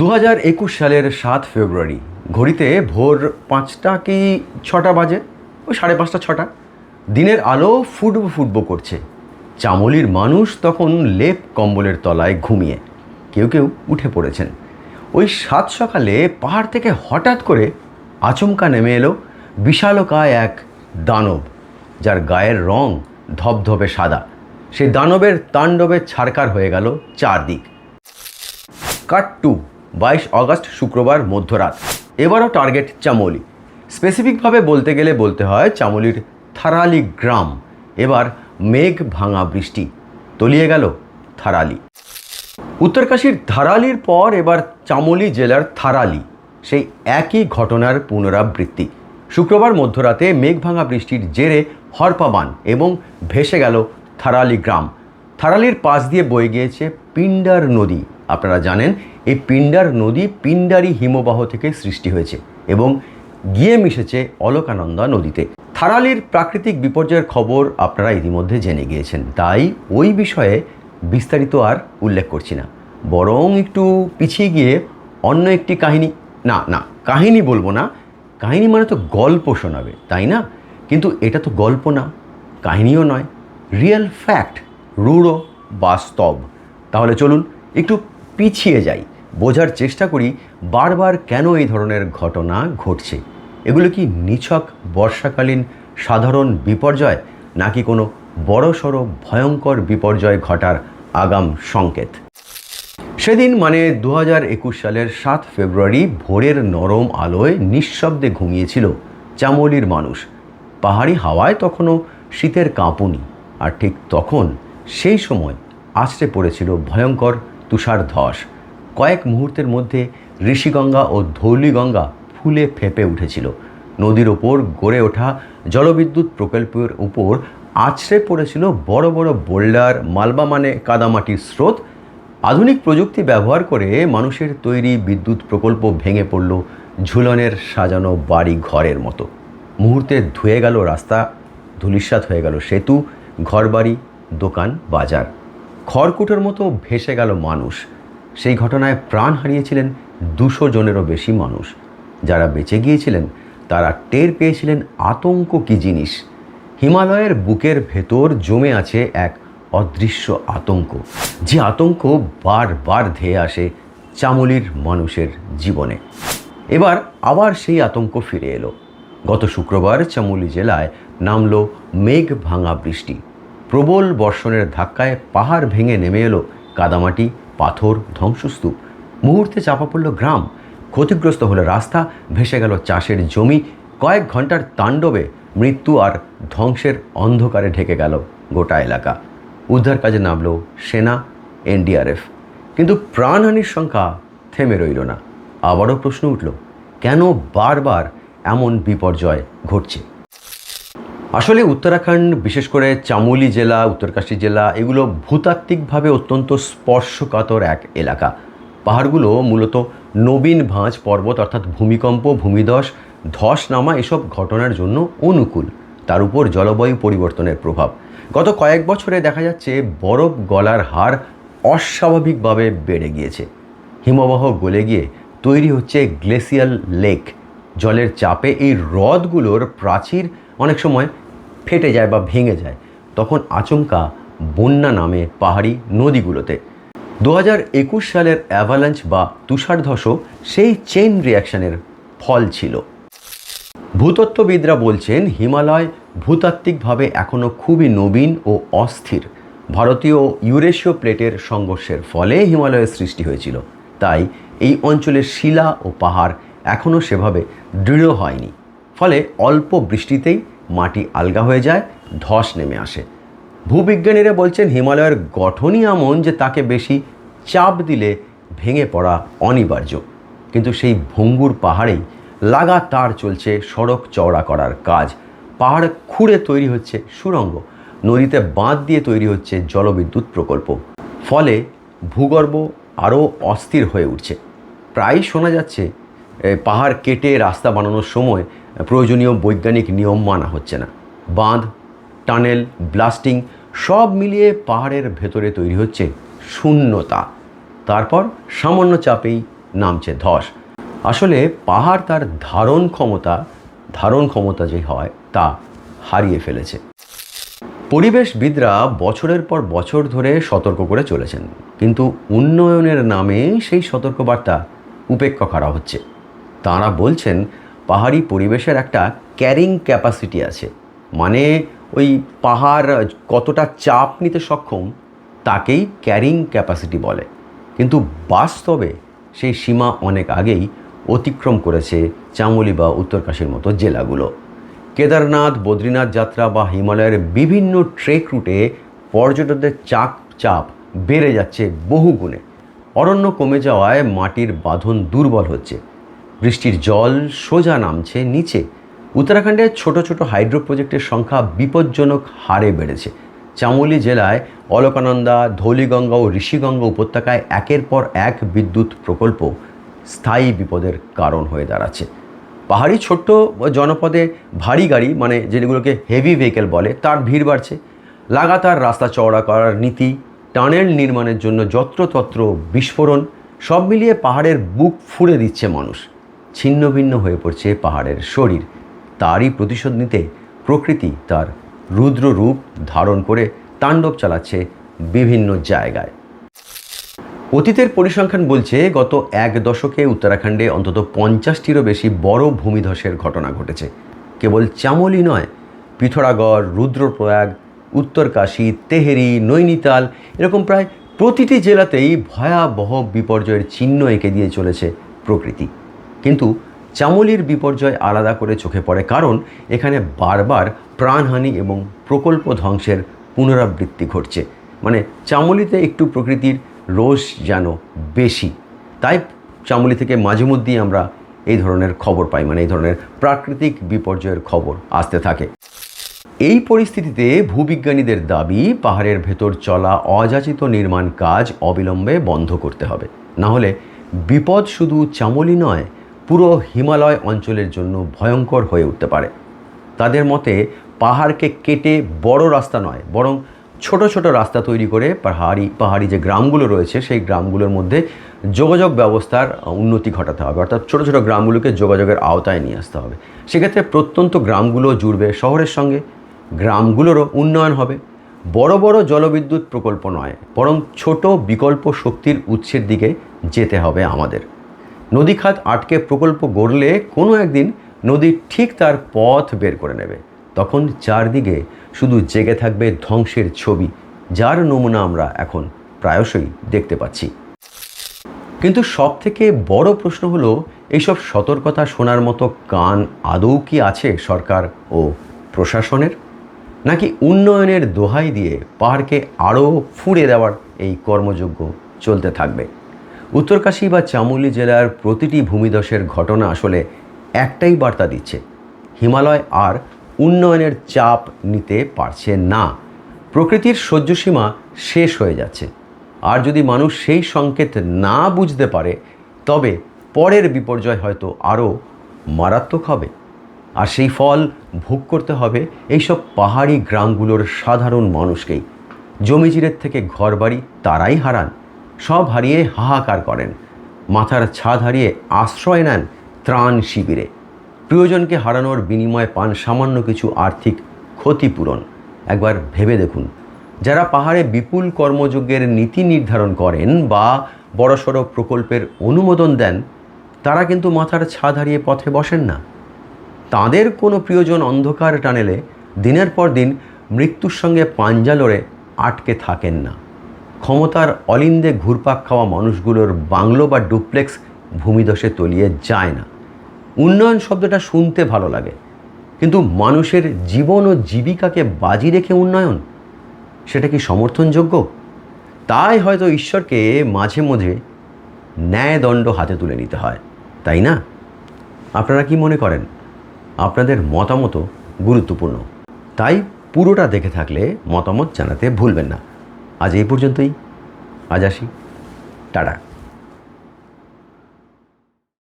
দু হাজার একুশ সালের সাত ফেব্রুয়ারি, ঘড়িতে ভোর পাঁচটা কি ছটা বাজে? ওই সাড়ে পাঁচটা, ছটা। দিনের আলো ফুটবো ফুটবো করছে। চামলির মানুষ তখন লেপ কম্বলের তলায় ঘুমিয়ে, কেউ কেউ উঠে পড়েছেন। ওই সাত সকালে পাহাড় থেকে হঠাৎ করে আচমকা নেমে এলো বিশালকায় এক দানব, যার গায়ের রং ধবধবে সাদা। সেই দানবের তাণ্ডবে ছারকার হয়ে গেল চারদিক। কাট টু বাইশ অগস্ট শুক্রবার মধ্যরাত। এবারও টার্গেট চামলি। স্পেসিফিকভাবে বলতে গেলে বলতে হয় চামলির থারালি গ্রাম। এবার মেঘ ভাঙা বৃষ্টি। তলিয়ে গেল থারালি। উত্তরকাশীর ধারালির পর এবার চামলি জেলার থারালি। সেই একই ঘটনার পুনরাবৃত্তি। শুক্রবার মধ্যরাতে মেঘ ভাঙা বৃষ্টির জেরে হরপাবান এবং ভেসে গেল থারালি গ্রাম। থারালির পাশ দিয়ে বয়ে গিয়েছে পিন্ডার নদী। আপনারা জানেন এই পিণ্ডার নদী পিণ্ডারি হিমবাহ থেকে সৃষ্টি হয়েছে এবং গিয়ে মিশেছে অলকানন্দা নদীতে। থারালির প্রাকৃতিক বিপর্যয়ের খবর আপনারা ইতিমধ্যে জেনে গিয়েছেন। তাই ওই বিষয়ে বিস্তারিত আর উল্লেখ করছি না। বরং একটু পিছিয়ে গিয়ে অন্য একটি কাহিনী, না না, কাহিনী বলব না। কাহিনী মানে তো গল্প শোনাবে, তাই না? কিন্তু এটা তো গল্প না, কাহিনীও নয়। রিয়েল ফ্যাক্ট, রূঢ়, বাস্তব। তাহলে চলুন একটু পিছিয়ে যাই। বোঝার চেষ্টা করি বারবার কেন এই ধরনের ঘটনা ঘটছে। এগুলো কি নিছক বর্ষাকালীন সাধারণ বিপর্যয়, নাকি কোনো বড়সড় ভয়ঙ্কর বিপর্যয় ঘটার আগাম সংকেত? সেদিন মানে দু একুশ সালের সাত ফেব্রুয়ারি ভোরের নরম আলোয় নিঃশব্দে ঘুমিয়েছিল চামলির মানুষ। পাহাড়ি হাওয়ায় তখনও শীতের কাঁপুনি, আর ঠিক তখন সেই সময় আছড়ে পড়েছিল ভয়ঙ্কর তুষার ধস কয়েক মুহূর্তের মধ্যে ঋষিগঙ্গা ও ধৌলিগঙ্গা ফুলে ফেঁপে উঠেছিল। নদীর ওপর গড়ে ওঠা জলবিদ্যুৎ প্রকল্পের উপর আছড়ে পড়েছিল বড় বড় বোল্ডার, মালবা মানে কাদামাটির স্রোত। আধুনিক প্রযুক্তি ব্যবহার করে মানুষের তৈরি বিদ্যুৎ প্রকল্প ভেঙে পড়ল ঝুলনের সাজানো বাড়ি ঘরের মতো। মুহূর্তে ধুয়ে গেল রাস্তা ধুলিস্বাত হয়ে গেল সেতু, ঘরবাড়ি, দোকান, বাজার। খড়কুটোর মতো ভেসে গেল মানুষ। সেই ঘটনায় প্রাণ হারিয়েছিলেন দুশো জনেরও বেশি মানুষ। যারা বেঁচে গিয়েছিলেন, তারা টের পেয়েছিলেন আতঙ্ক কী জিনিস। হিমালয়ের বুকের ভেতর জমে আছে এক অদৃশ্য আতঙ্ক, যে আতঙ্ক বারবার ধেয়ে আসে চামলির মানুষের জীবনে। এবার আবার সেই আতঙ্ক ফিরে এলো। গত শুক্রবার চামুলি জেলায় নামল মেঘ ভাঙা বৃষ্টি। প্রবল বর্ষণের ধাক্কায় পাহাড় ভেঙে নেমে এলো কাদামাটি পাথর, ধ্বংসস্তূপ। মুহূর্তে চাপা পড়ল গ্রাম। ক্ষতিগ্রস্ত হলো রাস্তা, ভেসে গেল চাষের জমি। কয়েক ঘণ্টার তাণ্ডবে মৃত্যু আর ধ্বংসের অন্ধকারে ঢেকে গেল গোটা এলাকা। উদ্ধার কাজে নামল সেনা, এনডিআরএফ। কিন্তু প্রাণহানির সংখ্যা থেমে রইল না। আবারও প্রশ্ন উঠল, কেন বারবার এমন বিপর্যয় ঘটছে? আসলে উত্তরাখণ্ড, বিশেষ করে চামোলি জেলা, উত্তরকাশী জেলা, এগুলো ভূতাত্ত্বিকভাবে অত্যন্ত স্পর্শকাতর এক এলাকা। পাহাড়গুলো মূলত নবীন ভাঁজ পর্বত অর্থাৎ ভূমিকম্প, ভূমিধস, ধস নামা এসব ঘটনার জন্য অনুকূল। তার উপর জলবায়ু পরিবর্তনের প্রভাব। গত কয়েক বছরে দেখা যাচ্ছে বরফ গলার হার অস্বাভাবিকভাবে বেড়ে গিয়েছে। হিমবাহ গলে গিয়ে তৈরি হচ্ছে গ্লেসিয়াল লেক। জলের চাপে এই হ্রদগুলোর প্রাচীর অনেক সময় ফেটে যায় বা ভেঙে যায়, তখন আচমকা বন্যা নামে পাহাড়ি নদীগুলোতে। দু একুশ সালের অ্যাভালাঞ্চ বা তুষারধসও সেই চেইন রিয়াকশনের ফল ছিল। ভূতত্ত্ববিদরা বলছেন, হিমালয় ভূতাত্ত্বিকভাবে এখনও খুবই নবীন ও অস্থির। ভারতীয় ইউরেশীয় প্লেটের সংঘর্ষের ফলে হিমালয়ের সৃষ্টি হয়েছিল। তাই এই অঞ্চলের শিলা ও পাহাড় এখনও সেভাবে দৃঢ় হয়নি। ফলে অল্প বৃষ্টিতেই মাটি আলগা হয়ে যায়, ধস নেমে আসে। ভূবিজ্ঞানীরা বলছেন হিমালয়ের গঠনই এমন যে তাকে বেশি চাপ দিলে ভেঙে পড়া অনিবার্য। কিন্তু সেই ভঙ্গুর পাহাড়েই লাগাতার চলছে সড়ক চওড়া করার কাজ। পাহাড় খুঁড়ে তৈরি হচ্ছে সুড়ঙ্গ নদীতে বাঁধ দিয়ে তৈরি হচ্ছে জলবিদ্যুৎ প্রকল্প। ফলে ভূগর্ভ আরও অস্থির হয়ে উঠছে। প্রায়ই শোনা যাচ্ছে পাহাড় কেটে রাস্তা বানানোর সময় প্রয়োজনীয় বৈজ্ঞানিক নিয়ম মানা হচ্ছে না। বাঁধ, টানেল, ব্লাস্টিং সব মিলিয়ে পাহাড়ের ভেতরে তৈরি হচ্ছে শূন্যতা। তারপর সামান্য চাপেই নামছে ধস। আসলে পাহাড় তার ধারণ ক্ষমতা ধারণ ক্ষমতা যে হয় তা হারিয়ে ফেলেছে। পরিবেশবিদরা বছরের পর বছর ধরে সতর্ক করে চলেছেন, কিন্তু উন্নয়নের নামে সেই সতর্কবার্তা উপেক্ষা করা হচ্ছে। তাঁরা বলছেন পাহাড়ি পরিবেশের একটা ক্যারিং ক্যাপাসিটি আছে। মানে ওই পাহাড় কতটা চাপ নিতে সক্ষম, তাকেই ক্যারিং ক্যাপাসিটি বলে। কিন্তু বাস্তবে সেই সীমা অনেক আগেই অতিক্রম করেছে চামুলি বা উত্তরকাশীর মতো জেলাগুলো। কেদারনাথ, বদ্রীনাথ যাত্রা বা হিমালয়ের বিভিন্ন ট্রেক রুটে পর্যটকদের চাপ চাপ বেড়ে যাচ্ছে বহু গুণে অরণ্য কমে যাওয়ায় মাটির বাঁধন দুর্বল হচ্ছে। বৃষ্টির জল সোজা নামছে নিচে। উত্তরাখণ্ডে ছোট ছোট হাইড্রো প্রজেক্টের সংখ্যা বিপজ্জনক হারে বেড়েছে। চামোলি জেলায় অলকানন্দা, ধৌলিগঙ্গা ও ঋষিগঙ্গা উপত্যকায় একের পর এক বিদ্যুৎ প্রকল্প স্থায়ী বিপদের কারণ হয়ে দাঁড়াচ্ছে। পাহাড়ি ছোট্ট জনপদে ভারী গাড়ি মানে যেগুলোকে হেভি ভেহিকেল বলে, তার ভিড় বাড়ছে। লাগাতার রাস্তা চওড়া করার নীতি, টানেল নির্মাণের জন্য যত্রতত্র বিস্ফোরণ, সব মিলিয়ে পাহাড়ের বুক ফুঁড়ে দিচ্ছে মানুষ। ছিন্ন ভিন্ন হয়ে পড়ছে পাহাড়ের শরীর। তারই প্রতিশোধ নিতে প্রকৃতি তার রুদ্র রূপ ধারণ করে তাণ্ডব চালাচ্ছে বিভিন্ন জায়গায়। অতীতের পরিসংখ্যান বলছে গত এক দশকে উত্তরাখণ্ডে অন্তত পঞ্চাশটিরও বেশি বড় ভূমিধসের ঘটনা ঘটেছে। কেবল চামলি নয়, পিথোরাগড়, রুদ্রপ্রয়াগ, উত্তরকাশী, তেহেরি, নৈনিতাল এরকম প্রায় প্রতিটি জেলাতেই ভয়াবহ বিপর্যয়ের চিহ্ন এঁকে দিয়ে চলেছে প্রকৃতি। কিন্তু চামলির বিপর্যয় আলাদা করে চোখে পড়ে কারণ এখানে বারবার প্রাণহানি এবং প্রকল্প ধ্বংসের পুনরাবৃত্তি ঘটছে। মানে চামলিতে একটু প্রকৃতির রোষ যেন বেশি। তাই চামলি থেকে মাঝে মধ্যেই আমরা এই ধরনের খবর পাই মানে এই ধরনের প্রাকৃতিক বিপর্যয়ের খবর আসতে থাকে। এই পরিস্থিতিতে ভূবিজ্ঞানীদের দাবি, পাহাড়ের ভেতর চলা অযাচিত নির্মাণ কাজ অবিলম্বে বন্ধ করতে হবে। না হলে বিপদ শুধু চামলি নয় পুরো হিমালয় অঞ্চলের জন্য ভয়ঙ্কর হয়ে উঠতে পারে। তাদের মতে, পাহাড়কে কেটে বড় রাস্তা নয়, বরং ছোট ছোট রাস্তা তৈরি করে পাহাড়ি পাহাড়ি যে গ্রামগুলো রয়েছে, সেই গ্রামগুলোর মধ্যে যোগাযোগ ব্যবস্থার উন্নতি ঘটাতে হবে। অর্থাৎ ছোট ছোট গ্রামগুলোকে যোগাযোগের আওতায় নিয়ে আসতে হবে। সেক্ষেত্রে প্রত্যন্ত গ্রামগুলো জুড়বে শহরের সঙ্গে। গ্রামগুলোরও উন্নয়ন হবে। বড় বড় জলবিদ্যুৎ প্রকল্প নয়, বরং ছোট বিকল্প শক্তির উৎসের দিকে যেতে হবে আমাদের। নদী খাত আটকে প্রকল্প গড়লে কোনো একদিন নদী ঠিক তার পথ বের করে নেবে। তখন চারদিকে শুধু জেগে থাকবে ধ্বংসের ছবি, যার নমুনা আমরা এখন প্রায়শই দেখতে পাচ্ছি। কিন্তু সব থেকে বড় প্রশ্ন হলো এইসব সতর্কতা শোনার মতো কান আদৌ কি আছে সরকার ও প্রশাসনের? নাকি উন্নয়নের দোহাই দিয়ে পাহাড়কে আরও ফুঁড়ে দেওয়ার এই কর্মযোগ্য চলতে থাকবে? উত্তরকাশী বা চামুলি জেলার প্রতিটি ভূমিধসের ঘটনা আসলে একটাই বার্তা দিচ্ছে। হিমালয় আর উন্নয়নের চাপ নিতে পারছে না। প্রকৃতির সহ্যসীমা শেষ হয়ে যাচ্ছে। আর যদি মানুষ সেই সংকেত না বুঝতে পারে, তবে পরের বিপর্যয় হয়তো আরও মারাত্মক হবে। আর সেই ফল ভোগ করতে হবে এইসব পাহাড়ি গ্রামগুলোর সাধারণ মানুষকেই। জমিজিরের থেকে ঘরবাড়ি তারাই হারান। সব হারিয়ে হাহাকার করেন। মাথার ছাদ হারিয়ে আশ্রয় নেন ত্রাণ শিবিরে। প্রিয়জনকে হারানোর বিনিময়ে পান সামান্য কিছু আর্থিক ক্ষতিপূরণ। একবার ভেবে দেখুন, যারা পাহাড়ে বিপুল কর্মযজ্ঞের নীতি নির্ধারণ করেন বা বড়সড় প্রকল্পের অনুমোদন দেন, তারা কিন্তু মাথার ছাদ হারিয়ে পথে বসেন না। তাদের কোনো প্রিয়জন অন্ধকার টানেলে দিনের পর দিন মৃত্যুর সঙ্গে পাঞ্জা লড়ে আটকে থাকেন না। ক্ষমতার অলিন্দে ঘুরপাক খাওয়া মানুষগুলোর বাংলো বা ডুপ্লেক্স ভূমিদশে তলিয়ে যায় না। উন্নয়ন শব্দটা শুনতে ভালো লাগে। কিন্তু মানুষের জীবন ও জীবিকাকে বাজি রেখে উন্নয়ন, সেটা কি সমর্থনযোগ্য? তাই হয়তো ঈশ্বরকে মাঝে মাঝে ন্যায়দণ্ড হাতে তুলে নিতে হয়, তাই না? আপনারা কি মনে করেন? আপনাদের মতামতও গুরুত্বপূর্ণ। তাই পুরোটা দেখে থাকলে মতামত জানাতে ভুলবেন না। আজ এই পর্যন্তই। আজ আসি। টাটা।